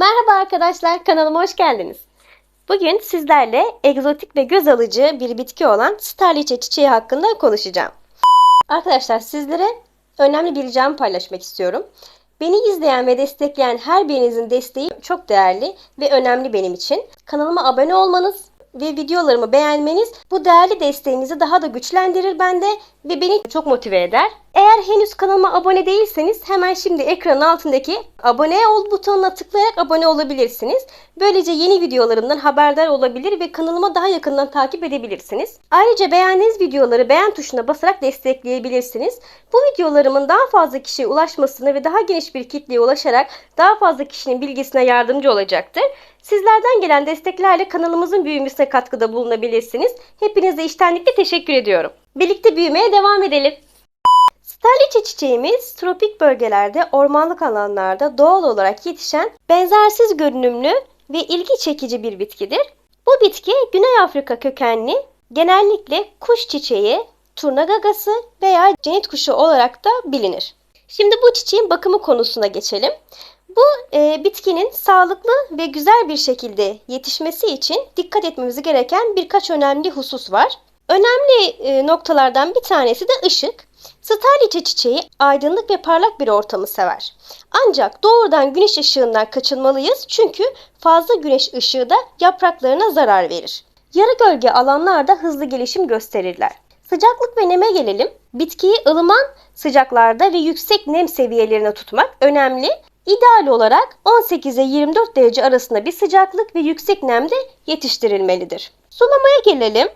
Merhaba arkadaşlar, kanalıma hoş geldiniz. Bugün sizlerle egzotik ve göz alıcı bir bitki olan starliçe çiçeği hakkında konuşacağım. Arkadaşlar sizlere önemli bir ricamı paylaşmak istiyorum. Beni izleyen ve destekleyen her birinizin desteği çok değerli ve önemli benim için. Kanalıma abone olmanız ve videolarımı beğenmeniz bu değerli desteğinizi daha da güçlendirir bende ve beni çok motive eder. Eğer henüz kanalıma abone değilseniz hemen şimdi ekranın altındaki abone ol butonuna tıklayarak abone olabilirsiniz. Böylece yeni videolarımdan haberdar olabilir ve kanalıma daha yakından takip edebilirsiniz. Ayrıca beğendiğiniz videoları beğen tuşuna basarak destekleyebilirsiniz. Bu videolarımın daha fazla kişiye ulaşmasını ve daha geniş bir kitleye ulaşarak daha fazla kişinin bilgisine yardımcı olacaktır. Sizlerden gelen desteklerle kanalımızın büyümesine katkıda bulunabilirsiniz. Hepinize içtenlikle teşekkür ediyorum. Birlikte büyümeye devam edelim. Starliçe çiçeğimiz tropik bölgelerde, ormanlık alanlarda doğal olarak yetişen benzersiz görünümlü ve ilgi çekici bir bitkidir. Bu bitki Güney Afrika kökenli, genellikle kuş çiçeği, turna gagası veya cennet kuşu olarak da bilinir. Şimdi bu çiçeğin bakımı konusuna geçelim. Bu e, bitkinin sağlıklı ve güzel bir şekilde yetişmesi için dikkat etmemiz gereken birkaç önemli husus var. Önemli e, noktalardan bir tanesi de ışık. Starliçe çiçeği aydınlık ve parlak bir ortamı sever. Ancak doğrudan güneş ışığından kaçınmalıyız çünkü fazla güneş ışığı da yapraklarına zarar verir. Yarı gölge alanlarda hızlı gelişim gösterirler. Sıcaklık ve neme gelelim. Bitkiyi ılıman sıcaklarda ve yüksek nem seviyelerine tutmak önemli. İdeal olarak 18 ile 24 derece arasında bir sıcaklık ve yüksek nemde yetiştirilmelidir. Sulamaya gelelim.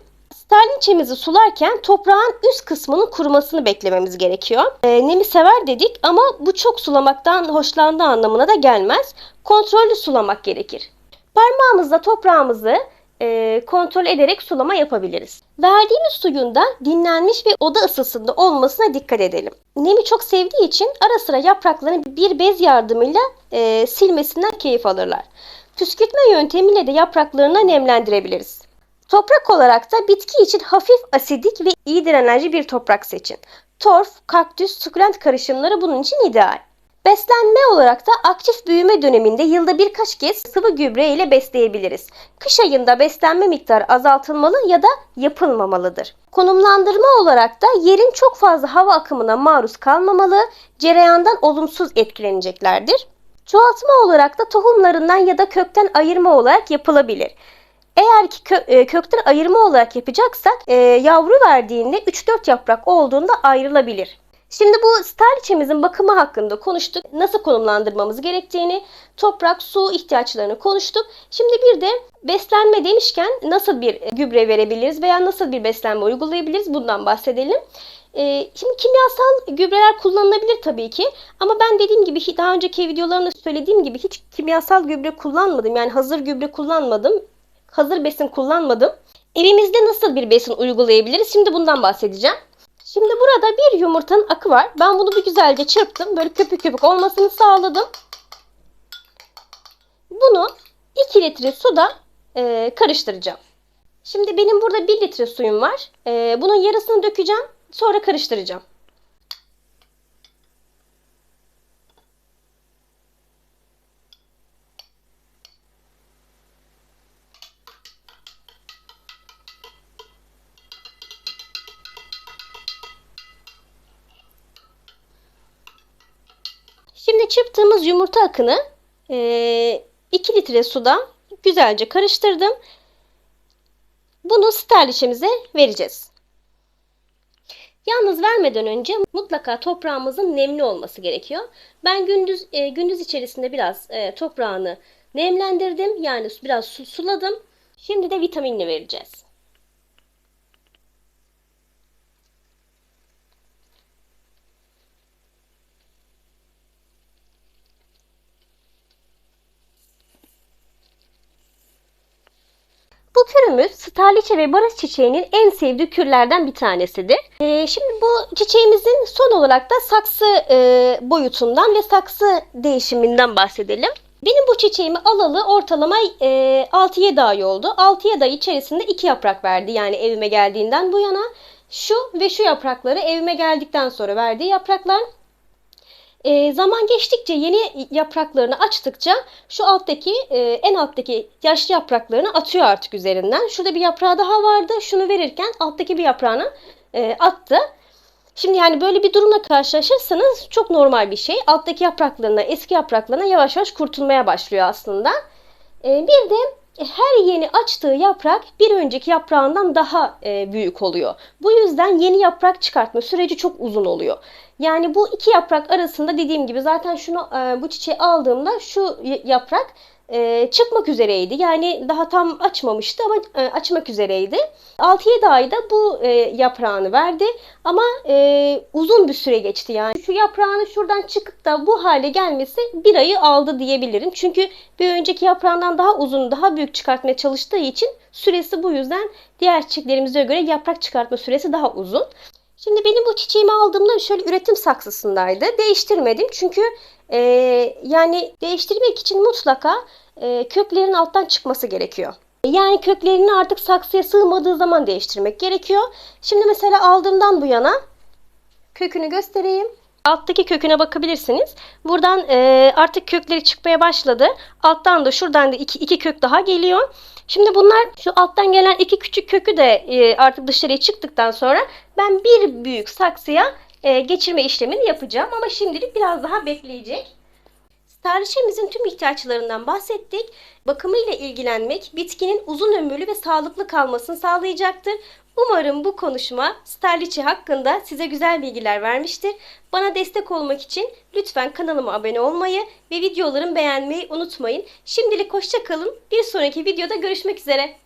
Sterlinçemizi sularken toprağın üst kısmının kurumasını beklememiz gerekiyor. E, nemi sever dedik ama bu çok sulamaktan hoşlandığı anlamına da gelmez. Kontrollü sulamak gerekir. Parmağımızla toprağımızı e, kontrol ederek sulama yapabiliriz. Verdiğimiz suyun da dinlenmiş ve oda ısısında olmasına dikkat edelim. Nemi çok sevdiği için ara sıra yapraklarını bir bez yardımıyla e, silmesinden keyif alırlar. Püskürtme yöntemiyle de yapraklarını nemlendirebiliriz. Toprak olarak da bitki için hafif asidik ve iyi dirençli bir toprak seçin. Torf, kaktüs, sukulent karışımları bunun için ideal. Beslenme olarak da aktif büyüme döneminde yılda birkaç kez sıvı gübre ile besleyebiliriz. Kış ayında beslenme miktarı azaltılmalı ya da yapılmamalıdır. Konumlandırma olarak da yerin çok fazla hava akımına maruz kalmamalı, cereyandan olumsuz etkileneceklerdir. Çoğaltma olarak da tohumlarından ya da kökten ayırma olarak yapılabilir. Eğer ki kö- e, kökten ayırma olarak yapacaksak e, yavru verdiğinde 3-4 yaprak olduğunda ayrılabilir. Şimdi bu starliçemizin bakımı hakkında konuştuk. Nasıl konumlandırmamız gerektiğini, toprak, su ihtiyaçlarını konuştuk. Şimdi bir de beslenme demişken nasıl bir gübre verebiliriz veya nasıl bir beslenme uygulayabiliriz bundan bahsedelim. Ee, şimdi kimyasal gübreler kullanılabilir tabii ki ama ben dediğim gibi daha önceki videolarımda söylediğim gibi hiç kimyasal gübre kullanmadım. Yani hazır gübre kullanmadım. Hazır besin kullanmadım. Evimizde nasıl bir besin uygulayabiliriz? Şimdi bundan bahsedeceğim. Şimdi burada bir yumurtanın akı var. Ben bunu bir güzelce çırptım. Böyle köpük köpük olmasını sağladım. Bunu 2 litre suda e, karıştıracağım. Şimdi benim burada 1 litre suyum var. E, bunun yarısını dökeceğim. Sonra karıştıracağım. Şimdi çırptığımız yumurta akını 2 litre suda güzelce karıştırdım. Bunu sterliçemize vereceğiz. Yalnız vermeden önce mutlaka toprağımızın nemli olması gerekiyor. Ben gündüz e, gündüz içerisinde biraz e, toprağını nemlendirdim. Yani biraz su, suladım. Şimdi de vitaminini vereceğiz. Bu kürümüz starliçe ve barış çiçeğinin en sevdiği kürlerden bir tanesidir. Ee, şimdi bu çiçeğimizin son olarak da saksı e, boyutundan ve saksı değişiminden bahsedelim. Benim bu çiçeğimi alalı ortalama e, 6-7 ay oldu. 6-7 ay içerisinde 2 yaprak verdi yani evime geldiğinden bu yana. Şu ve şu yaprakları evime geldikten sonra verdiği yapraklar. E, zaman geçtikçe yeni yapraklarını açtıkça şu alttaki e, en alttaki yaşlı yapraklarını atıyor artık üzerinden. Şurada bir yaprağı daha vardı. Şunu verirken alttaki bir yaprağını e, attı. Şimdi yani böyle bir durumla karşılaşırsanız çok normal bir şey. Alttaki yapraklarına, eski yapraklarına yavaş yavaş kurtulmaya başlıyor aslında. E, bir de her yeni açtığı yaprak bir önceki yaprağından daha e, büyük oluyor. Bu yüzden yeni yaprak çıkartma süreci çok uzun oluyor. Yani bu iki yaprak arasında dediğim gibi zaten şunu e, bu çiçeği aldığımda şu yaprak e, çıkmak üzereydi. Yani daha tam açmamıştı ama e, açmak üzereydi. 6-7 ayda bu e, yaprağını verdi ama e, uzun bir süre geçti yani. Şu yaprağını şuradan çıkıp da bu hale gelmesi bir ayı aldı diyebilirim. Çünkü bir önceki yaprağından daha uzun, daha büyük çıkartmaya çalıştığı için süresi bu yüzden diğer çiçeklerimize göre yaprak çıkartma süresi daha uzun. Şimdi benim bu çiçeğimi aldığımda şöyle üretim saksısındaydı. Değiştirmedim çünkü e, yani değiştirmek için mutlaka e, köklerin alttan çıkması gerekiyor. Yani köklerini artık saksıya sığmadığı zaman değiştirmek gerekiyor. Şimdi mesela aldığımdan bu yana kökünü göstereyim. Alttaki köküne bakabilirsiniz. Buradan e, artık kökleri çıkmaya başladı. Alttan da şuradan da iki, iki kök daha geliyor. Şimdi bunlar şu alttan gelen iki küçük kökü de e, artık dışarıya çıktıktan sonra ben bir büyük saksıya e, geçirme işlemini yapacağım. Ama şimdilik biraz daha bekleyecek. Tarihçemizin tüm ihtiyaçlarından bahsettik. Bakımıyla ilgilenmek bitkinin uzun ömürlü ve sağlıklı kalmasını sağlayacaktır. Umarım bu konuşma sterliçe hakkında size güzel bilgiler vermiştir. Bana destek olmak için lütfen kanalıma abone olmayı ve videolarımı beğenmeyi unutmayın. Şimdilik hoşça kalın. Bir sonraki videoda görüşmek üzere.